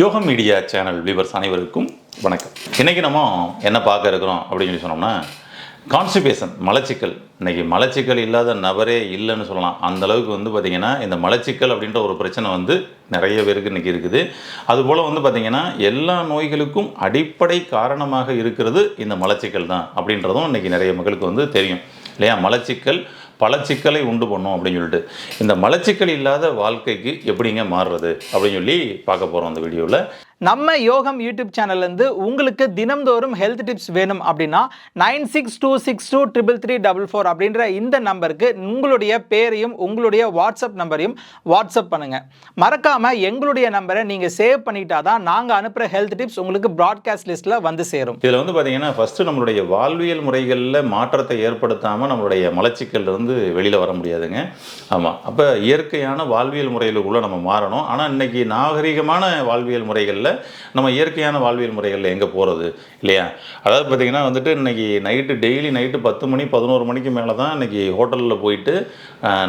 Yoga media channel viewers அனைவருக்கும் வணக்கம். இன்றைக்கி நம்ம என்ன பார்க்க இருக்கிறோம் அப்படின்னு சொல்லி சொன்னோம்னா கான்ஸ்டிபேஷன் மலச்சிக்கல். இன்னைக்கு மலச்சிக்கல் இல்லாத நபரே இல்லைன்னு சொல்லலாம். அந்த அளவுக்கு வந்து பார்த்திங்கன்னா இந்த மலச்சிக்கல் அப்படின்ற ஒரு பிரச்சனை வந்து நிறைய பேருக்கு இன்றைக்கி இருக்குது. அதுபோல் வந்து பார்த்திங்கன்னா எல்லா நோய்களுக்கும் அடிப்படை காரணமாக இருக்கிறது இந்த மலச்சிக்கல் தான் அப்படின்றதும் இன்றைக்கி நிறைய மக்களுக்கு வந்து தெரியும். இல்லையா? மலச்சிக்கல் பல சிக்கலை உண்டு பண்ணும் அப்படின்னு சொல்லிட்டு. இந்த மலச்சிக்கல் இல்லாத வாழ்க்கைக்கு எப்படிங்க மாறுறது அப்படின்னு சொல்லி பார்க்க போகிறோம் அந்த வீடியோவில். நம்ம யோகம் யூடியூப் சேனல்லேருந்து உங்களுக்கு தினம்தோறும் ஹெல்த் டிப்ஸ் வேணும் அப்படின்னா nine six two six two triple three double four அப்படின்ற இந்த நம்பருக்கு உங்களுடைய பேரையும் உங்களுடைய வாட்ஸ்அப் நம்பரையும் வாட்ஸ்அப் பண்ணுங்கள் மறக்காமல் எங்களுடைய நம்பரை நீங்கள் சேவ் பண்ணிட்டா தான் நாங்கள் அனுப்புகிற ஹெல்த் டிப்ஸ் உங்களுக்கு ப்ராட்காஸ்ட் லிஸ்ட்டில் வந்து சேரும். இதில் வந்து பார்த்தீங்கன்னா ஃபஸ்ட்டு நம்மளுடைய வாழ்வியல் முறைகளில் மாற்றத்தை ஏற்படுத்தாமல் நம்மளுடைய மலச்சிக்கல்லருந்து வெளியில் வர முடியாதுங்க. ஆமாம் அப்போ இயற்கையான வாழ்வியல் முறைகளுக்குள்ளே நம்ம மாறணும். ஆனால் இன்னைக்கு நாகரிகமான வாழ்வியல் முறைகளில் நம்ம இயற்கையான வாழ்வியல் முறைகளில் எங்கே போகிறது இல்லையா? அதாவது பார்த்திங்கன்னா வந்துட்டு இன்னைக்கு நைட்டு டெய்லி நைட்டு பத்து மணி பதினோரு மணிக்கு மேலே தான் இன்றைக்கி ஹோட்டலில் போயிட்டு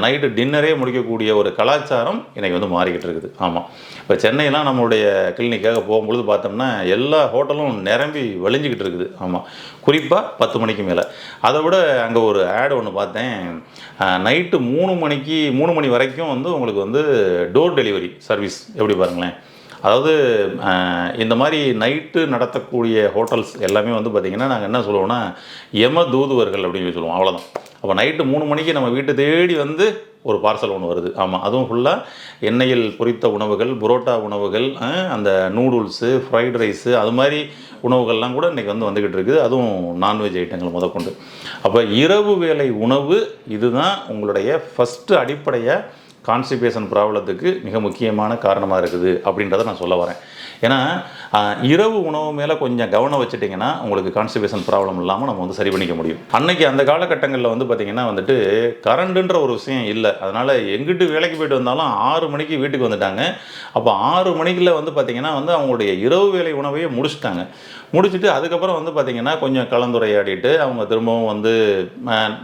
நைட்டு டின்னரே முடிக்கக்கூடிய ஒரு கலாச்சாரம் இன்றைக்கி வந்து மாறிக்கிட்டு இருக்குது. ஆமாம். இப்போ சென்னையெலாம் நம்மளுடைய கிளினிக்காக போகும்பொழுது பார்த்தோம்னா எல்லா ஹோட்டலும் நிரம்பி வழிஞ்சிக்கிட்டு இருக்குது. ஆமாம். குறிப்பாக பத்து மணிக்கு மேலே. அதை விட அங்கே ஒரு ஆட் ஒன்று பார்த்தேன். நைட்டு மூணு மணிக்கு மூணு மணி வரைக்கும் வந்து உங்களுக்கு வந்து டோர் டெலிவரி சர்வீஸ். எப்படி பாருங்களேன். அதாவது இந்த மாதிரி நைட்டு நடத்தக்கூடிய ஹோட்டல்ஸ் எல்லாமே வந்து பார்த்திங்கன்னா நாங்கள் என்ன சொல்லுவோம்னா யம தூதுவர்கள் அப்படின்னு சொல்லி சொல்லுவோம். அவ்வளோதான் அப்போ நைட்டு மூணு மணிக்கு நம்ம வீட்டு தேடி வந்து ஒரு பார்சல் ஒன்று வருது. ஆமாம் அதுவும் ஃபுல்லாக எண்ணெயில் பொரித்த உணவுகள் புரோட்டா உணவுகள் அந்த நூடுல்ஸு ஃப்ரைட் ரைஸு அது மாதிரி உணவுகள்லாம் கூட இன்றைக்கி வந்து வந்துக்கிட்டு இருக்குது. அதுவும் நான்வெஜ் ஐட்டங்கள் முதற்கொண்டு. அப்போ இரவு வேலை உணவு இதுதான் உங்களுடைய ஃபஸ்ட்டு அடிப்படையாக கான்ஸ்டிபேஷன் ப்ராப்ளத்துக்கு மிக முக்கியமான காரணமாக இருக்குது அப்படின்றத நான் சொல்ல வரேன். ஏன்னா இரவு உணவு மேலே கொஞ்சம் கவனம் வச்சுட்டிங்கன்னா உங்களுக்கு கான்ஸ்டிபேஷன் ப்ராப்ளம் இல்லாமல் நம்ம வந்து சரி பண்ணிக்க முடியும். அன்னைக்கு அந்த காலகட்டங்களில் வந்து பார்த்திங்கன்னா வந்துட்டு கரண்ட்டுன்ற ஒரு விஷயம் இல்லை. அதனால் எங்கிட்டு வேலைக்கு போயிட்டு வந்தாலும் ஆறு மணிக்கு வீட்டுக்கு வந்துட்டாங்க. அப்போ ஆறு மணிக்குள்ள வந்து பார்த்திங்கன்னா வந்து அவங்களுடைய இரவு வேலை உணவையே முடிச்சுட்டாங்க. முடிச்சுட்டு அதுக்கப்புறம் வந்து பார்த்திங்கன்னா கொஞ்சம் கலந்துரையாடிட்டு அவங்க திரும்பவும் வந்து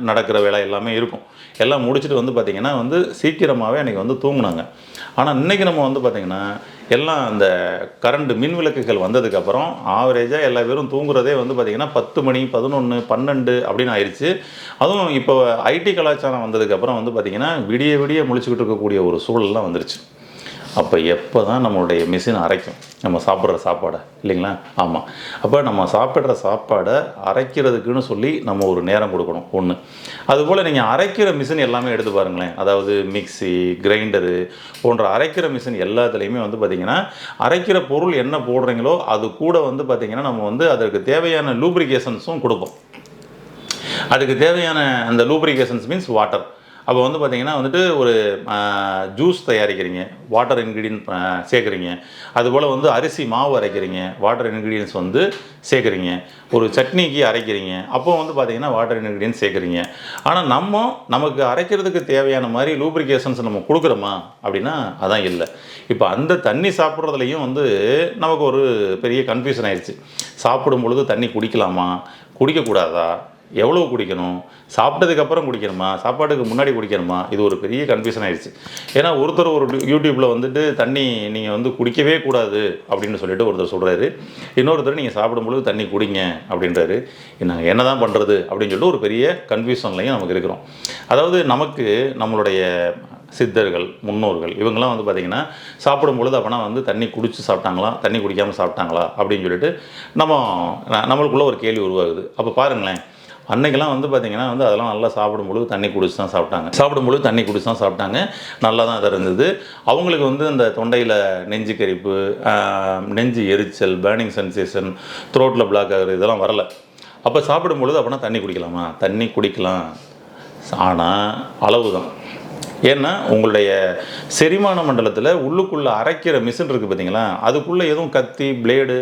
நடக்கிற வேலை எல்லாமே இருக்கும். எல்லாம் முடிச்சுட்டு வந்து பார்த்திங்கன்னா வந்து சீக்கிரமாகவே அன்றைக்கி வந்து தூங்கினாங்க. ஆனால் இன்றைக்கி நம்ம வந்து பார்த்திங்கன்னா எல்லாம் அந்த கரண்ட் மின் விளக்குகள் வந்ததுக்கப்புறம் ஆவரேஜாக எல்லா பேரும் தூங்குறதே வந்து பார்த்திங்கன்னா பத்து மணி பதினொன்று பன்னெண்டு அப்படின்னு ஆயிடுச்சு அதுவும் இப்போ ஐடி கலாச்சாரம் வந்ததுக்கப்புறம் வந்து பார்த்திங்கன்னா விடிய விடிய முழிச்சுக்கிட்டு இருக்கக்கூடிய ஒரு சூழல்லாம் வந்துருச்சு. அப்போ எப்போ தான் நம்மளுடைய மிஷின் அரைக்கும்? நம்ம சாப்பிட்ற சாப்பாடை இல்லைங்களா? ஆமாம் அப்போ நம்ம சாப்பிட்ற சாப்பாடை அரைக்கிறதுக்குன்னு சொல்லி நம்ம ஒரு நேரம் கொடுக்கணும் ஒன்று அதுபோல் நீங்கள் அரைக்கிற மிஷின் எல்லாமே எடுத்து பாருங்களேன். அதாவது மிக்ஸி கிரைண்டரு போன்ற அரைக்கிற மிஷின் எல்லாத்துலேயுமே வந்து பார்த்திங்கன்னா அரைக்கிற பொருள் என்ன போடுறீங்களோ அது கூட வந்து பார்த்திங்கன்னா நம்ம வந்து அதற்கு தேவையான லூப்ரிகேஷன்ஸும் கொடுப்போம். அதுக்கு தேவையான அந்த லூப்ரிகேஷன்ஸ் மீன்ஸ் வாட்டர் அப்போ வந்து பார்த்தீங்கன்னா வந்துட்டு ஒரு ஜூஸ் தயாரிக்கிறீங்க வாட்டர் இன்க்ரீடியன்ட் சேர்க்குறீங்க. அதுபோல் வந்து அரிசி மாவு அரைக்கிறீங்க வாட்டர் இன்க்ரீடியன்ஸ் வந்து சேர்க்குறீங்க. ஒரு சட்னிக்கு அரைக்கிறீங்க அப்போ வந்து பார்த்தீங்கன்னா வாட்டர் இன்க்ரீடியன்ஸ் சேர்க்குறீங்க. ஆனால் நம்ம நமக்கு அரைக்கிறதுக்கு தேவையான மாதிரி லூப்ரிகேஷன்ஸ் நம்ம கொடுக்குறோமா அப்படின்னா அதான் இல்லை. இப்போ அந்த தண்ணி சாப்பிட்றதுலையும் வந்து நமக்கு ஒரு பெரிய கன்ஃபியூஷன் ஆயிடுச்சு சாப்பிடும் பொழுது தண்ணி குடிக்கலாமா? குடிக்கக்கூடாதா? எவ்வளோ குடிக்கணும்? சாப்பிட்டதுக்கப்புறம் குடிக்கணுமா? சாப்பாட்டுக்கு முன்னாடி குடிக்கணுமா? இது ஒரு பெரிய கன்ஃபியூஷன் ஆயிடுச்சு. ஏன்னா ஒருத்தர் ஒரு யூடியூப்பில் வந்துட்டு தண்ணி நீங்கள் வந்து குடிக்கவே கூடாது அப்படின்னு சொல்லிட்டு ஒருத்தர் சொல்கிறாரு இன்னொருத்தர் நீங்கள் சாப்பிடும்பொழுது தண்ணி குடிங்க அப்படின்றாரு. நாங்கள் என்ன தான் பண்ணுறது அப்படின்னு சொல்லிட்டு ஒரு பெரிய கன்ஃபியூஷன்லையும் நமக்கு இருக்கிறோம். அதாவது நமக்கு நம்மளுடைய சித்தர்கள் முன்னோர்கள் இவங்கெல்லாம் வந்து பார்த்திங்கன்னா சாப்பிடும் பொழுது அப்போனா வந்து தண்ணி குடித்து சாப்பிட்டாங்களா? தண்ணி குடிக்காமல் சாப்பிட்டாங்களா? அப்படின்னு சொல்லிட்டு நம்ம நம்மளுக்குள்ளே ஒரு கேள்வி உருவாகுது. அப்போ பாருங்களேன் அன்னைக்கெல்லாம் வந்து பார்த்திங்கன்னா வந்து அதெல்லாம் நல்லா சாப்பிடும்பொழுது தண்ணி குடிச்சு தான் சாப்பிட்டாங்க. சாப்பிடும்பொழுது தண்ணி குடிச்சு தான் சாப்பிட்டாங்க. நல்லா தான் அது இருந்தது. அவங்களுக்கு வந்து இந்த தொண்டையில் நெஞ்சு கரிப்பு நெஞ்சு எரிச்சல் பேர்னிங் சென்சேஷன் த்ரோட்டில் பிளாக் ஆகுறது இதெல்லாம் வரல. அப்போ சாப்பிடும்பொழுது அப்படின்னா தண்ணி குடிக்கலாமா? தண்ணி குடிக்கலாம். ஆனால் அளவு தான் ஏன்னா உங்களுடைய செரிமான மண்டலத்தில் உள்ளுக்குள்ளே அரைக்கிற மிஷின் இருக்குது பார்த்தீங்களா அதுக்குள்ளே எதுவும் கத்தி பிளேடு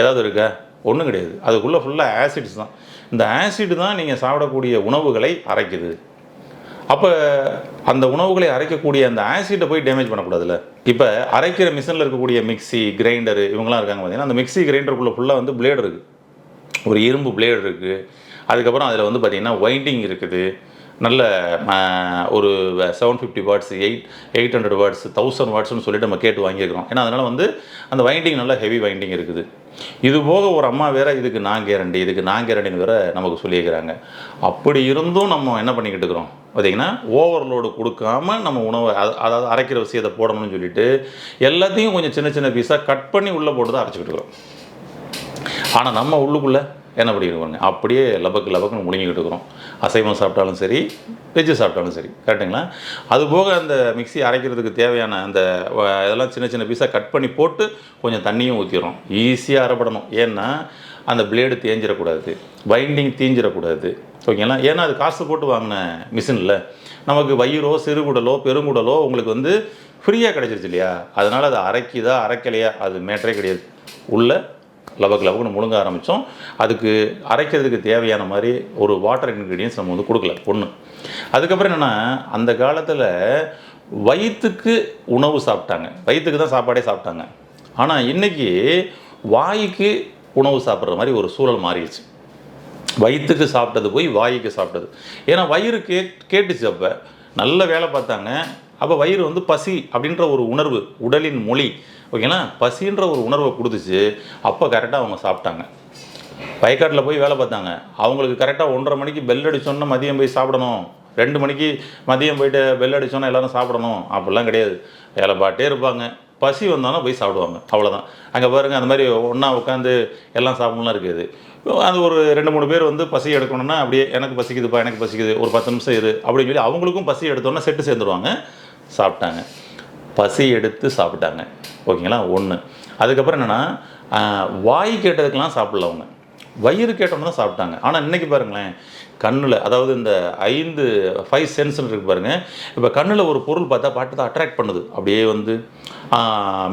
ஏதாவது இருக்கா? ஒன்றும் கிடையாது. அதுக்குள்ளே ஃபுல்லாக ஆசிட்ஸ் தான். இந்த ஆசிட் தான் நீங்கள் சாப்பிடக்கூடிய உணவுகளை அரைக்குது. அப்போ அந்த உணவுகளை அரைக்கக்கூடிய அந்த ஆசிட்டை போய் டேமேஜ் பண்ணக்கூடாதுல்ல? இப்போ அரைக்கிற மிஷினில் இருக்கக்கூடிய மிக்ஸி கிரைண்டரு இவங்களாம் இருக்காங்க பார்த்தீங்கன்னா அந்த மிக்ஸி கிரைண்டருக்குள்ளே ஃபுல்லாக வந்து பிளேடு இருக்குது ஒரு இரும்பு பிளேடு இருக்குது அதுக்கப்புறம் அதில் வந்து பார்த்திங்கன்னா வைண்டிங் இருக்குது. நல்ல ஒரு seven fifty watts eight eight hundred watts thousand வாட்ஸ்னு சொல்லிட்டு நம்ம கேட்டு வாங்கியிருக்கிறோம். ஏன்னா அதனால் வந்து அந்த வைண்டிங் நல்லா ஹெவி வைண்டிங் இருக்குது. இது போக ஒரு அம்மா வேற இதுக்கு நான் கேரண்டி இதுக்கு நான் கேரண்டின்னு வேற நமக்கு சொல்லியிருக்கிறாங்க. அப்படி இருந்தும் நம்ம என்ன பண்ணிக்கிட்டு இருக்கிறோம்? பார்த்தீங்கன்னா ஓவர்லோடு கொடுக்காம நம்ம உணவை அதாவது அரைக்கிற விஷயத்தை போடணும்னு சொல்லிட்டு எல்லாத்தையும் கொஞ்சம் சின்ன சின்ன பீஸாக கட் பண்ணி உள்ளே போட்டு தான் அரைச்சிக்கிட்டு இருக்கிறோம். ஆனால் நம்ம உள்ளுக்குள்ளே என்ன பண்ணிடுவாங்க அப்படியே லபக்கு லபக்குன்னு முழுங்கிக்கிட்டு இருக்கிறோம். அசைவம் சாப்பிட்டாலும் சரி வெஜ்ஜு சாப்பிட்டாலும் சரி கரெக்டுங்களா அது போக அந்த மிக்ஸி அரைக்கிறதுக்கு தேவையான அந்த வ- இதெல்லாம் சின்ன சின்ன பீஸாக கட் பண்ணி போட்டு கொஞ்சம் தண்ணியும் ஊற்றிடுறோம் ஈஸியாக அரைப்படணும். ஏன்னா அந்த பிளேடு தேஞ்சிடக்கூடாது. வைண்டிங் தீஞ்சிடக்கூடாது. ஓகேங்களா? ஏன்னா அது காசு போட்டு வாங்கின மிஷினில். நமக்கு வயிறோ சிறுகுடலோ பெருங்குடலோ உங்களுக்கு வந்து ஃப்ரீயாக கிடைச்சிருச்சு இல்லையா? அதனால் அது அரைக்குதா அரைக்கலையா? அது மேட்டரே கிடையாது. உள்ள லபக்கு லபக்குன்னு முழுங்க ஆரம்பித்தோம் அதுக்கு அரைக்கிறதுக்கு தேவையான மாதிரி ஒரு வாட்டர் இன்க்ரீடியன்ஸ் நம்ம வந்து கொடுக்கல ஒன்று அதுக்கப்புறம் என்னென்னா அந்த காலத்தில் வயிற்றுக்கு உணவு சாப்பிட்டாங்க. வயிற்றுக்கு தான் சாப்பாடே சாப்பிட்டாங்க. ஆனால் இன்னைக்கு வாய்க்கு உணவு சாப்பிட்ற மாதிரி ஒரு சூழல் மாறிடுச்சு. வயிற்றுக்கு சாப்பிட்டது போய் வாய்க்கு சாப்பிட்டது. ஏன்னா வயிறு கேட் கேட்டுச்சு அப்போ. நல்ல வேலை பார்த்தாங்க. அப்போ வயிறு வந்து பசி அப்படின்ற ஒரு உணர்வு உடலின் மொழி ஓகேங்களா? பசின்ற ஒரு உணர்வை கொடுத்துச்சு அப்போ கரெக்டாக அவங்க சாப்பிட்டாங்க. வயக்காட்டில் போய் வேலை பார்த்தாங்க. அவங்களுக்கு கரெக்டாக ஒன்றரை மணிக்கு பெல் அடிச்சோன்னா மதியம் போய் சாப்பிடணும். ரெண்டு மணிக்கு மதியம் போயிட்டு பெல் அடிச்சோன்னா எல்லாரும் சாப்பிடணும். அப்படிலாம் கிடையாது. வேலை பாட்டே இருப்பாங்க. பசி வந்தாலும் போய் சாப்பிடுவாங்க. அவ்வளோதான் அங்கே பாருங்கள் அந்த மாதிரி ஒன்றா உட்காந்து எல்லாம் சாப்பிடலாம் இருக்குது. அது ஒரு ரெண்டு மூணு பேர் வந்து பசி எடுக்கணும்னா அப்படியே எனக்கு பசிக்குதுப்பா எனக்கு பசிக்குது. ஒரு பத்து நிமிஷம் இரு. அப்படின்னு சொல்லி அவங்களுக்கும் பசி எடுத்தோன்னா செட்டு சேர்ந்துருவாங்க. சாப்பிட்டாங்க. பசி எடுத்து சாப்பிட்டாங்க. ஓகேங்களா? ஒன்று அதுக்கப்புறம் என்னென்னா வாய் கேட்டதுக்கெலாம் சாப்பிடல அவங்க. வயிறு கேட்டோம்னு தான் சாப்பிட்டாங்க. ஆனால் இன்றைக்கி பாருங்களேன் கண்ணில் அதாவது இந்த ஐந்து ஃபைவ் சென்ஸ்னு இருக்கு பாருங்கள் இப்போ கண்ணில் ஒரு பொருள் பார்த்தா பாட்டு தான் அட்ராக்ட் பண்ணுது. அப்படியே வந்து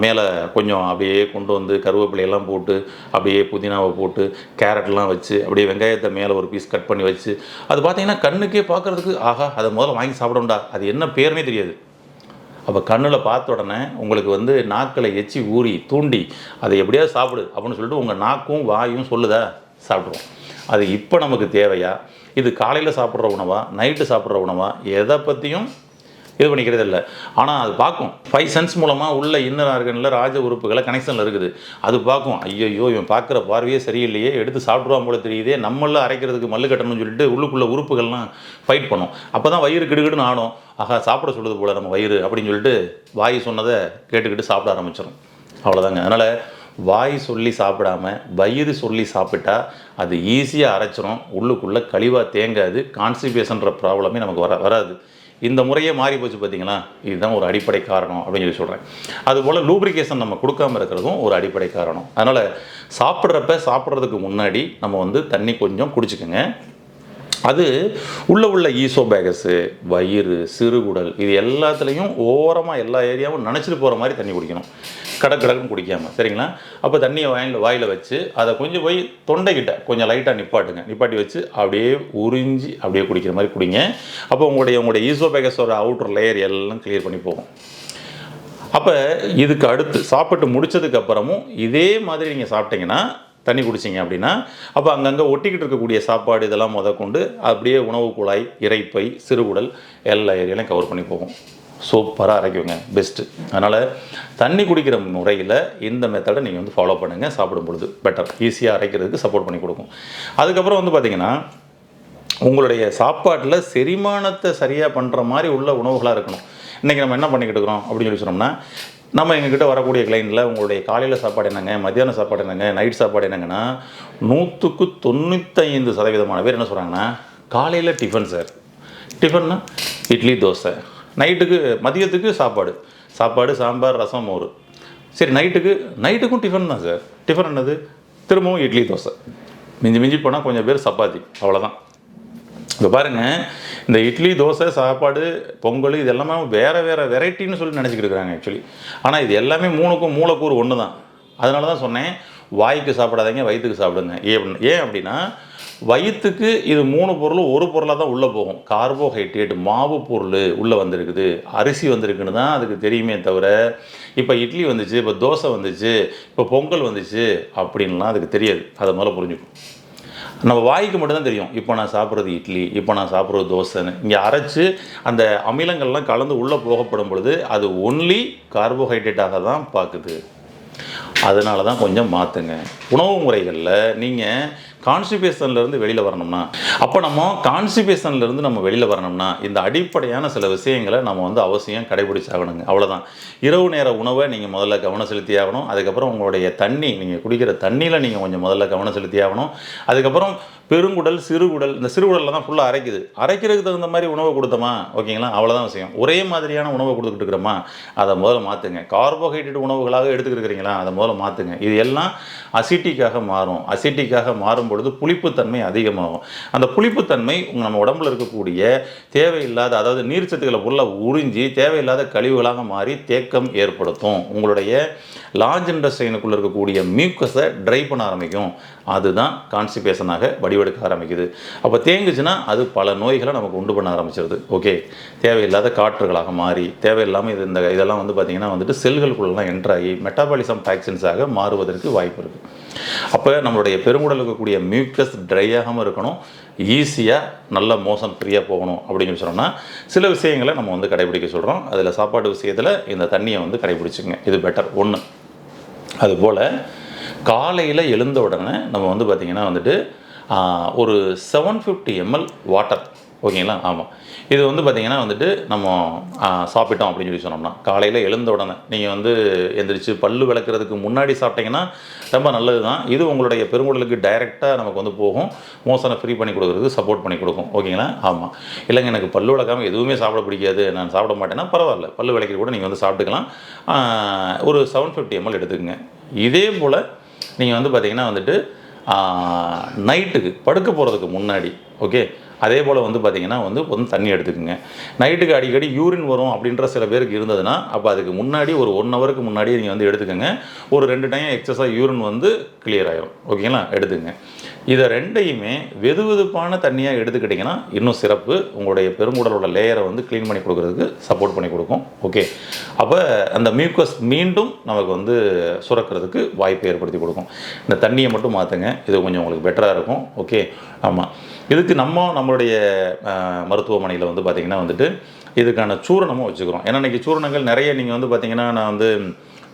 மேலே கொஞ்சம் அப்படியே கொண்டு வந்து கருவேப்பிலையெல்லாம் போட்டு அப்படியே புதினாவை போட்டு கேரட்லாம் வச்சு அப்படியே வெங்காயத்தை மேலே ஒரு பீஸ் கட் பண்ணி வச்சு அது பார்த்தீங்கன்னா கண்ணுக்கே பார்க்குறதுக்கு ஆஹா அதை முதல்ல வாங்கி சாப்பிடணும்டா. அது என்ன பேருனே தெரியாது. அப்போ கண்ணில் பார்த்த உடனே உங்களுக்கு வந்து நாக்கில் எச்சி ஊறி தூண்டி அதை எப்படியாவது சாப்பிடு அப்படின்னு சொல்லிட்டு உங்கள் நாக்கும் வாயும் சொல்லுதா? சாப்பிடுவோம். அது இப்போ நமக்கு தேவையா? இது காலையில் சாப்பிட்ற உணவா? நைட்டு சாப்பிட்ற உணவா? எதை பற்றியும் இது பண்ணிக்கிறது இல்லை. ஆனால் அது பார்க்கும். ஃபைவ் சென்ஸ் மூலமாக உள்ள இன்னர் ஆர்கனில் ராஜ உறுப்புகளை கனெக்ஷனில் இருக்குது. அது பார்க்கும். ஐயோ இவன் பார்க்குற பார்வையே சரியில்லையே. எடுத்து சாப்பிட்ருவான் போல தெரியுதே. நம்மளில் அரைக்கிறதுக்கு மல்லு கட்டணும்னு சொல்லிட்டு உள்ளுக்குள்ள உறுப்புகள்லாம் ஃபைட் பண்ணும். அப்போ தான் வயிறு கிடுகிடுன்னு ஆடும். ஆஹா சாப்பிட சொல்லுது போல நம்ம வயிறு அப்படின்னு சொல்லிட்டு வாய் சொன்னதை கேட்டுக்கிட்டு சாப்பிட ஆரம்பிச்சிடும் அவ்வளோதாங்க அதனால் வாய் சொல்லி சாப்பிடாம வயிறு சொல்லி சாப்பிட்டா அது ஈஸியாக அரைச்சிரும். உள்ளுக்குள்ளே கழிவாக தேங்காது. கான்ஸ்டிபேஷன்ற ப்ராப்ளமே நமக்கு வர வராது. இந்த முறையே மாறி போச்சு பார்த்தீங்களா? இதுதான் ஒரு அடிப்படை காரணம் அப்படின்னு சொல்லி சொல்கிறேன் அதுபோல் லூப்ரிகேஷன் நம்ம கொடுக்காம இருக்கிறதும் ஒரு அடிப்படை காரணம். அதனால் சாப்பிட்றப்ப சாப்பிட்றதுக்கு முன்னாடி நம்ம வந்து தண்ணி கொஞ்சம் குடிச்சுக்கோங்க. அது உள்ள உள்ள ஈசோபேகஸு வயிறு சிறுகுடல் இது எல்லாத்துலேயும் ஓரமாக எல்லா ஏரியாவும் நினச்சிட்டு போகிற மாதிரி தண்ணி குடிக்கணும். கடக் கடக்குன்னு குடிக்காமல் சரிங்களா? அப்போ தண்ணியை வாயில் வாயில் வச்சு அதை கொஞ்சம் போய் தொண்டைக்கிட்ட கொஞ்சம் லைட்டாக நிப்பாட்டுங்க. நிப்பாட்டி வச்சு அப்படியே உறிஞ்சி அப்படியே குடிக்கிற மாதிரி குடிங்க. அப்போ உங்களுடைய உங்களுடைய ஈசோபேகஸோட அவுட்டர் லேயர் எல்லாம் கிளியர் பண்ணி போகும். அப்போ இதுக்கு அடுத்து சாப்பிட்டு முடித்ததுக்கப்புறமும் இதே மாதிரி நீங்கள் சாப்பிட்டீங்கன்னா தண்ணி குடிச்சிங்க அப்படின்னா அப்போ அங்கங்கே ஒட்டிக்கிட்டு இருக்கக்கூடிய சாப்பாடு இதெல்லாம் முத கொண்டு அப்படியே உணவு குழாய் இறைப்பை சிறுகுடல் எல்லா ஏரியாலையும் கவர் பண்ணி போகும். சூப்பராக அரைக்குங்க பெஸ்ட்டு அதனால் தண்ணி குடிக்கிற முறையில் இந்த மெத்தடை நீங்கள் வந்து ஃபாலோ பண்ணுங்கள் சாப்பிடும் பொழுது பெட்டர் ஈஸியாக அரைக்கிறதுக்கு சப்போர்ட் பண்ணி கொடுக்கும். அதுக்கப்புறம் வந்து பார்த்திங்கன்னா உங்களுடைய சாப்பாட்டில் செரிமானத்தை சரியாக பண்ணுற மாதிரி உள்ள உணவுகளாக இருக்கணும். இன்றைக்கி நம்ம என்ன பண்ணிக்கிட்டு இருக்கிறோம் அப்படின்னு சொல்லி சொன்னோம்னா நம்ம எங்ககிட்ட வரக்கூடிய கிளைண்டில் உங்களுடைய காலையில் சாப்பாடு என்னங்க மத்தியான சாப்பாடு என்னங்க நைட் சாப்பாடு என்னங்கன்னா நூற்றுக்கு தொண்ணூத்தைந்து சதவீதமான பேர் என்ன சொல்கிறாங்கன்னா காலையில் டிஃபன் சார் டிஃபன்னா இட்லி தோசை. நைட்டுக்கு மதியத்துக்கு சாப்பாடு. சாப்பாடு சாம்பார் ரசம் மோர். சரி நைட்டுக்கு நைட்டுக்கும் டிஃபன் தான் சார் டிஃபன் என்னது? திரும்பவும் இட்லி தோசை. மிஞ்சி மிஞ்சி போனால் கொஞ்சம் பேர் சப்பாத்தி. அவ்வளோதான் இப்போ பாருங்க இந்த இட்லி தோசை சாப்பாடு பொங்கல் இது எல்லாமே வேறு வேறு வெரைட்டின்னு சொல்லி நினச்சிக்கிட்டு இருக்காங்க ஆக்சுவலி ஆனால் இது எல்லாமே மூணுக்கும் மூலக்கூறு ஒன்று தான் அதனால தான் சொன்னேன் வாய்க்கு சாப்பிடாதீங்க வயிற்றுக்கு சாப்பிடுங்க. ஏன் ஏன் அப்படின்னா வயிற்றுக்கு இது மூணு பொருளும் ஒரு பொருளாக தான் உள்ளே போகும். கார்போஹைட்ரேட் மாவு பொருள் உள்ளே வந்திருக்குது. அரிசி வந்திருக்குன்னு தான் அதுக்கு தெரியுமே தவிர இப்போ இட்லி வந்துச்சு இப்போ தோசை வந்துச்சு இப்போ பொங்கல் வந்துச்சு அப்படின்லாம் அதுக்கு தெரியாது. அதை முதல்ல புரிஞ்சுக்கும் நம்ம வாய்க்கு மட்டும்தான் தெரியும். இப்போ நான் சாப்பிட்றது இட்லி இப்போ நான் சாப்பிட்றது தோசைன்னு. இங்கே அரைச்சி அந்த அமிலங்கள்லாம் கலந்து உள்ளே போகப்படும் பொழுது அது ஒன்லி கார்போஹைட்ரேட்டாக தான் பார்க்குது அதனால தான் கொஞ்சம் மாற்றுங்க உணவு முறைகளில் நீங்கள் கான்ஸ்டிபேஷன்லேருந்து வெளியில் வரணும்னா அப்போ நம்ம கான்ஸ்டிபேஷன்லேருந்து நம்ம வெளியில் வரணும்னா இந்த அடிப்படையான சில விஷயங்களை நம்ம வந்து அவசியம் கடைபிடிச்சாகணுங்க. அவ்வளோதான் இரவு நேர உணவை நீங்கள் முதல்ல கவனம் செலுத்தி ஆகணும். அதுக்கப்புறம் உங்களுடைய தண்ணி நீங்கள் குடிக்கிற தண்ணியில் நீங்கள் கொஞ்சம் முதல்ல கவனம் செலுத்தி ஆகணும். அதுக்கப்புறம் பெருங்குடல் சிறுகுடல் இந்த சிறுகுடலில் தான் ஃபுல்லாக அரைக்குது. அரைக்கிறதுக்கு தகுந்த மாதிரி உணவை கொடுத்தோமா? ஓகேங்களா? அவ்வளோதான் விஷயம். ஒரே மாதிரியான உணவை கொடுத்துக்கிட்டு இருக்கிறோமா? அதை முதல்ல மாற்றுங்க கார்போஹைட்ரேட் உணவுகளாக எடுத்துக்கிட்டு இருக்கிறீங்களா அதை முதல்ல மாற்றுங்க இது எல்லாம் அசிட்டிக்காக மாறும். அசிட்டிக்காக மாறும் பொழுது புளிப்புத்தன்மை அதிகமாகும். அந்த புளிப்புத்தன்மை நம்ம உடம்புல இருக்கக்கூடிய தேவையில்லாத அதாவது நீர்ச்சத்துக்களை ஃபுல்லாக உறிஞ்சி தேவையில்லாத கழிவுகளாக மாறி தேக்கம் ஏற்படுத்தும். உங்களுடைய லார்ஜ் இண்டஸ்ட்ரைனுக்குள்ளே இருக்கக்கூடிய மியூக்கஸை ட்ரை பண்ண ஆரம்பிக்கும். அதுதான் கான்ஸ்டிபேஷனாக வடிவெடுக்க ஆரம்பிக்குது. அப்போ தேங்குச்சுன்னா அது பல நோய்களை நமக்கு உண்டு பண்ண ஆரம்பிச்சிருது. ஓகே தேவையில்லாத காற்றுகளாக மாறி தேவையில்லாமல் இது இந்த இதெல்லாம் வந்து பார்த்திங்கன்னா வந்துட்டு செல்களுக்குள்ளெல்லாம் என்ட்ராகி மெட்டாபாலிசம் டாக்ஸின்ஸாக மாறுவதற்கு வாய்ப்பு இருக்குது அப்போ நம்மளுடைய பெருங்குடல் இருக்கக்கூடிய மியூக்கஸ் ட்ரை ஆகாமல் இருக்கணும். ஈஸியாக நல்ல மோசம் ஃப்ரீயாக போகணும் அப்படின்னு சொன்னோம்னா சில விஷயங்களை நம்ம வந்து கடைபிடிக்க சொல்கிறோம் அதில் சாப்பாடு விஷயத்தில் இந்த தண்ணியை வந்து கடைபிடிச்சுங்க. இது பெட்டர் ஒன்று அதுபோல் காலையில் எழுந்த உடனே நம்ம வந்து பார்த்திங்கன்னா வந்துட்டு ஒரு செவன் ஃபிஃப்டி எம்எல் வாட்டர் ஓகேங்களா? ஆமாம் இது வந்து பார்த்திங்கன்னா வந்துட்டு நம்ம சாப்பிட்டோம் அப்படின்னு சொல்லி சொன்னோம்னா காலையில் எழுந்த உடனே நீங்கள் வந்து எந்திரிச்சு பல்லு விளக்குறதுக்கு முன்னாடி சாப்பிட்டீங்கன்னா ரொம்ப நல்லது தான் இது உங்களுடைய பெருங்குடலுக்கு டைரெக்டாக நமக்கு வந்து போகும். மோசனை ஃப்ரீ பண்ணி கொடுக்குறதுக்கு சப்போர்ட் பண்ணி கொடுக்கும். ஓகேங்களா? ஆமாம் இல்லைங்க எனக்கு பல்லு விளக்காமல் எதுவுமே சாப்பிட பிடிக்காது. நான் சாப்பிட மாட்டேன்னா பரவாயில்ல. பல்லு விளக்கி கூட நீங்கள் வந்து சாப்பிட்டுக்கலாம். ஒரு செவன் ஃபிஃப்டி எம்எல் எடுத்துக்கோங்க. இதே போல் நீங்கள் வந்து பார்த்தீங்கன்னா வந்துட்டு நைட்டுக்கு படுக்க போகிறதுக்கு முன்னாடி ஓகே அதே போல் வந்து பார்த்தீங்கன்னா வந்து கொஞ்சம் தண்ணி எடுத்துக்கோங்க. நைட்டுக்கு அடிக்கடி யூரின் வரும் அப்படின்ற சில பேருக்கு இருந்ததுன்னா அப்போ அதுக்கு முன்னாடி ஒரு ஒன் ஹவருக்கு முன்னாடி நீங்கள் வந்து எடுத்துக்கோங்க. ஒரு ரெண்டு டைம் எக்ஸஸாக யூரின் வந்து கிளியர் ஆகிடும் ஓகேங்களா எடுத்துக்கங்க. இதை ரெண்டையுமே வெது வெதுப்பான தண்ணியாக எடுத்துக்கிட்டிங்கன்னா இன்னும் சிறப்பு. உங்களுடைய பெருங்குடலோட லேயரை வந்து க்ளீன் பண்ணி கொடுக்குறதுக்கு சப்போர்ட் பண்ணி கொடுக்கும். ஓகே அப்போ அந்த மியூக்கஸ் மீண்டும் நமக்கு வந்து சுரக்கிறதுக்கு வாய்ப்பை ஏற்படுத்தி கொடுக்கும். இந்த தண்ணியை மட்டும் மாற்றுங்க இது கொஞ்சம் உங்களுக்கு பெட்டராக இருக்கும். ஓகே ஆமாம் இதுக்கு நம்ம நம்மளுடைய மருத்துவமனையில் வந்து பார்த்திங்கன்னா வந்துட்டு இதுக்கான சூரணமும் வச்சுக்கிறோம். ஏன்னா இன்றைக்கி சூரணங்கள் நிறைய நீங்கள் வந்து பார்த்திங்கன்னா நான் வந்து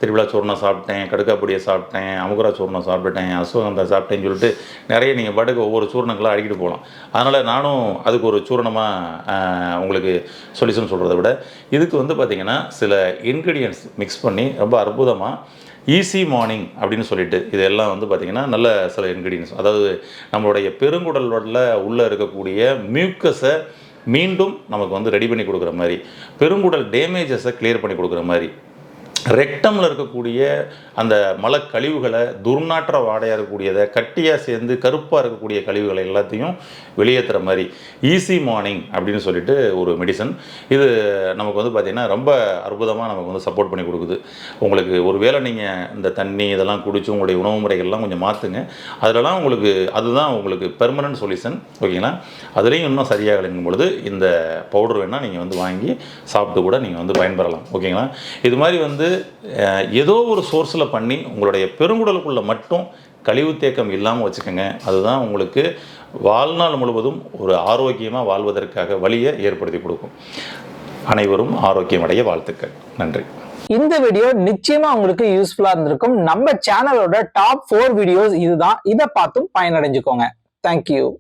திருவிழா சூர்ணம் சாப்பிட்டேன் கடுக்காப்பொடியை சாப்பிட்டேன் அமுகுரா சூர்ணம் சாப்பிட்டேன் அஸ்வகந்தா சாப்பிட்டேன்னு சொல்லிட்டு நிறைய நீங்கள் பாட்டுக்கு ஒவ்வொரு சூர்ணங்களாக அடிக்கிட்டு போகலாம். அதனால் நானும் அதுக்கு ஒரு சூரணமாக உங்களுக்கு சொல்யூஷன் சொல்கிறத விட இதுக்கு வந்து பார்த்திங்கன்னா சில இன்க்ரீடியன்ஸ் மிக்ஸ் பண்ணி ரொம்ப அற்புதமாக ஈஸி மார்னிங் அப்படின்னு சொல்லிட்டு இதெல்லாம் வந்து பார்த்திங்கன்னா நல்ல சில இன்க்ரீடியன்ஸ் அதாவது நம்மளுடைய பெருங்குடலோட உள்ளே இருக்கக்கூடிய மியூக்கஸை மீண்டும் நமக்கு வந்து ரெடி பண்ணி கொடுக்குற மாதிரி பெருங்குடல் டேமேஜஸை கிளியர் பண்ணி கொடுக்குற மாதிரி ரெக்டமில் இருக்கக்கூடிய அந்த மல கழிவுகளை துர்நாற்ற வாடையாக இருக்கக்கூடியதை கட்டியாக சேர்ந்து கருப்பாக இருக்கக்கூடிய கழிவுகளை எல்லாத்தையும் வெளியேற்றுற மாதிரி. ஈஸி மார்னிங் அப்படின்னு சொல்லிட்டு ஒரு மெடிசன் இது நமக்கு வந்து பார்த்திங்கன்னா ரொம்ப அற்புதமாக நமக்கு வந்து சப்போர்ட் பண்ணி கொடுக்குது. உங்களுக்கு ஒரு வேளை நீங்கள் இந்த தண்ணி இதெல்லாம் குடிச்சு உங்களுடைய உணவு முறைகள்லாம் கொஞ்சம் மாற்றுங்க அதிலலாம் உங்களுக்கு அதுதான் உங்களுக்கு பெர்மனன்ட் சொல்யூஷன் ஓகேங்களா? அதுலேயும் இன்னும் சரியாகலைங்கும் பொழுது இந்த பவுடர் வேணால் நீங்கள் வந்து வாங்கி சாப்பிட்டு கூட நீங்கள் வந்து பயன்பெறலாம். ஓகேங்களா? இது மாதிரி வந்து ஏதோ ஒரு சோர்ஸில் பண்ணி உங்களுடைய பெருங்குடலுக்குள்ளே மட்டும் கழிவு தேக்கம் இல்லாமல் வச்சுக்கோங்க. அதுதான் உங்களுக்கு வாழ்நாள் முழுவதும் ஒரு ஆரோக்கியமாக வாழ்வதற்காக வழியை ஏற்படுத்தி கொடுக்கும். அனைவரும் ஆரோக்கியமடைய வாழ்த்துக்கள். நன்றி. இந்த வீடியோ நிச்சயமா உங்களுக்கு யூஸ்ஃபுல்லா இருந்திருக்கும். நம்ம சேனலோட டாப் ஃபோர் வீடியோஸ் இதுதான். இதை பார்த்தும் பயனடைஞ்சுக்கோங்க. தேங்க்யூ